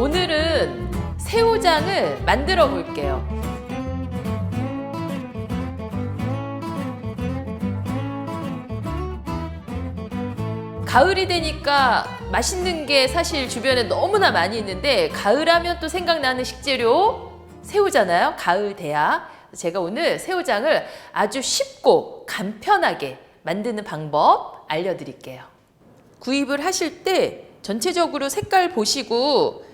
오늘은 새우장을 만들어 볼게요. 가을이 되니까 맛있는 게 사실 주변에 너무나 많이 있는데 가을하면 또 생각나는 식재료 새우잖아요. 가을 대야. 제가 오늘 새우장을 아주 쉽고 간편하게 만드는 방법 알려드릴게요. 구입을 하실 때 전체적으로 색깔 보시고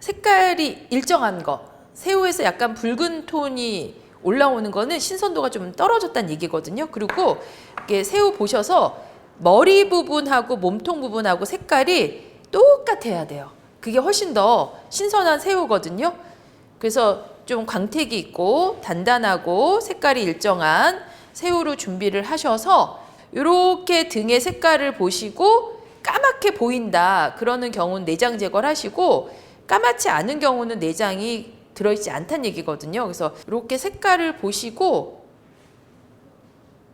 색깔이 일정한 거 새우에서 약간 붉은 톤이 올라오는 거는 신선도가 좀 떨어졌다는 얘기거든요. 그리고 이게 새우 보셔서 머리 부분하고 몸통 부분하고 색깔이 똑같아야 돼요. 그게 훨씬 더 신선한 새우거든요. 그래서 좀 광택이 있고 단단하고 색깔이 일정한 새우로 준비를 하셔서 이렇게 등의 색깔을 보시고 까맣게 보인다. 그러는 경우는 내장 제거를 하시고 까맣지 않은 경우는 내장이 들어있지 않다는 얘기거든요. 그래서 이렇게 색깔을 보시고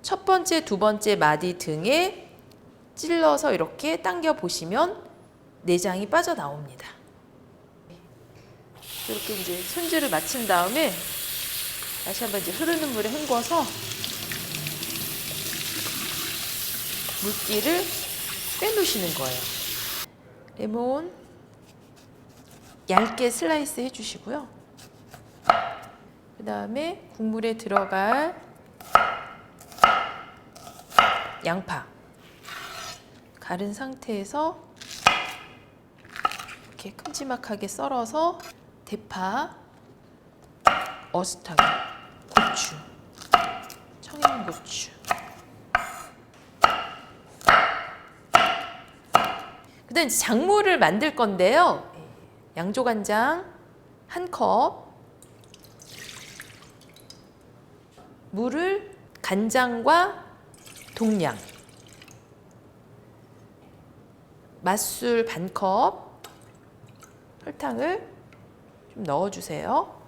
첫 번째, 두 번째 마디 등에 찔러서 이렇게 당겨 보시면 내장이 빠져나옵니다. 이렇게 이제 손질을 마친 다음에 다시 한번 이제 흐르는 물에 헹궈서 물기를 빼놓으시는 거예요. 레몬 얇게 슬라이스 해주시고요. 그 다음에 국물에 들어갈 양파 가른 상태에서 이렇게 큼지막하게 썰어서 대파, 어스타기, 고추, 청양고추 그 다음 이제 작물을 만들 건데요. 양조간장 한 컵, 물을 간장과 동량, 맛술 반 컵, 설탕을 좀 넣어주세요.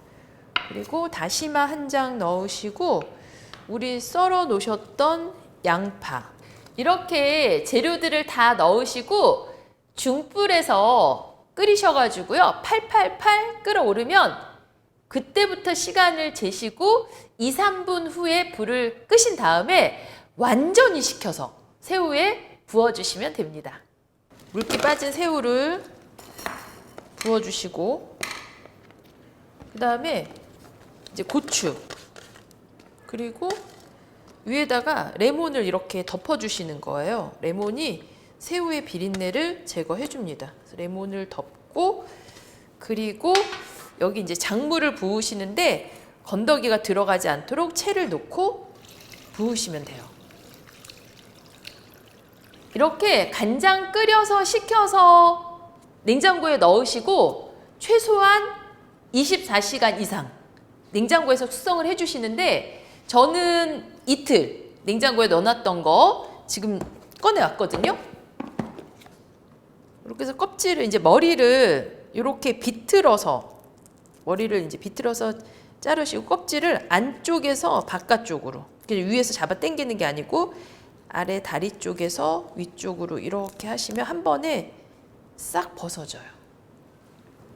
그리고 다시마 한 장 넣으시고 우리 썰어 놓으셨던 양파. 이렇게 재료들을 다 넣으시고 중불에서 끓이셔가지고요. 팔팔팔 끓어오르면 그때부터 시간을 재시고 2, 3분 후에 불을 끄신 다음에 완전히 식혀서 새우에 부어주시면 됩니다. 물기 빠진 새우를 부어주시고 그 다음에 이제 고추 그리고 위에다가 레몬을 이렇게 덮어주시는 거예요. 레몬이 새우의 비린내를 제거해 줍니다. 레몬을 덮고 그리고 여기 이제 작물을 부으시는데 건더기가 들어가지 않도록 채를 놓고 부으시면 돼요. 이렇게 간장 끓여서 식혀서 냉장고에 넣으시고 최소한 24시간 이상 냉장고에서 숙성을 해주시는데 저는 이틀 냉장고에 넣어놨던 거 지금 꺼내왔거든요. 이렇게 해서 껍질을 이제 머리를 이렇게 비틀어서 머리를 이제 비틀어서 자르시고 껍질을 안쪽에서 바깥쪽으로 위에서 잡아 당기는 게 아니고 아래 다리 쪽에서 위쪽으로 이렇게 하시면 한 번에 싹 벗어져요.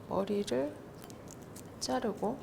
머리를 자르고